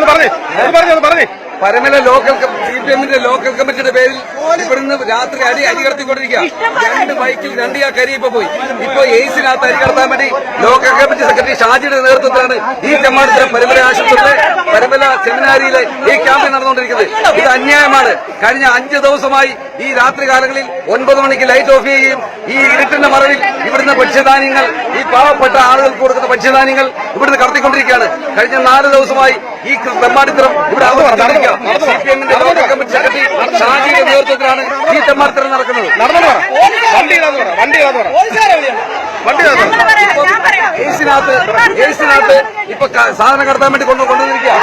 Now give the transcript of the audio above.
പറഞ്ഞു പറഞ്ഞു പറഞ്ഞു. പരമല ലോക്കൽ സി പി എമ്മിന്റെ ലോക്കൽ കമ്മിറ്റിയുടെ പേരിൽ ഇവിടുന്ന് രാത്രി അടി അടി കടത്തിക്കൊണ്ടിരിക്കുക രണ്ട് ബൈക്കിൽ രണ്ട് ആ കരി ഇപ്പൊ പോയി. ഇപ്പൊ എയ്സിനകത്ത് അരി കടത്താൻ വേണ്ടി ലോക്കൽ കമ്മിറ്റി സെക്രട്ടറി ഷാജിയുടെ നേതൃത്വത്തിലാണ് ഈ ചെമ്മാടത്തിലെ പരമല ആശുപത്രിയിലെ പരമല സെമിനാരിയിലെ ഈ ക്യാമ്പ് നടന്നുകൊണ്ടിരിക്കുന്നത്. ഇത് അന്യായമാണ്. കഴിഞ്ഞ അഞ്ച് ദിവസമായി ഈ രാത്രി കാലങ്ങളിൽ ഒൻപത് മണിക്ക് ലൈറ്റ് ഓഫ് ചെയ്യുകയും ഈ ഇരുട്ടിന്റെ മറവിൽ ഇവിടുന്ന് ഭക്ഷ്യധാന്യങ്ങൾ ഈ പാവപ്പെട്ട ആളുകൾക്ക് കൊടുക്കുന്ന ഭക്ഷ്യധാന്യങ്ങൾ ഇവിടുന്ന് കടത്തിക്കൊണ്ടിരിക്കുകയാണ്. കഴിഞ്ഞ നാല് ദിവസമായി ഈ തെമ്മാടിത്തരം ഇവിടെ അവതരിപ്പിച്ചിരിക്കുക സി പി എമ്മിന്റെ ലോക്കൽ കമ്മിറ്റി സെക്രട്ടറി ഷാജിയുടെ നേതൃത്വത്തിലാണ് ഈ തെമ്മാർത്തരം നടക്കുന്നത്. നടന്നു പറ. വണ്ടി വണ്ടി വണ്ടി ഏസിനകത്ത് ഏസിനകത്ത് ഇപ്പൊ സാധനം കടത്താൻ വേണ്ടി കൊണ്ടു കൊണ്ടുവന്നിരിക്കുക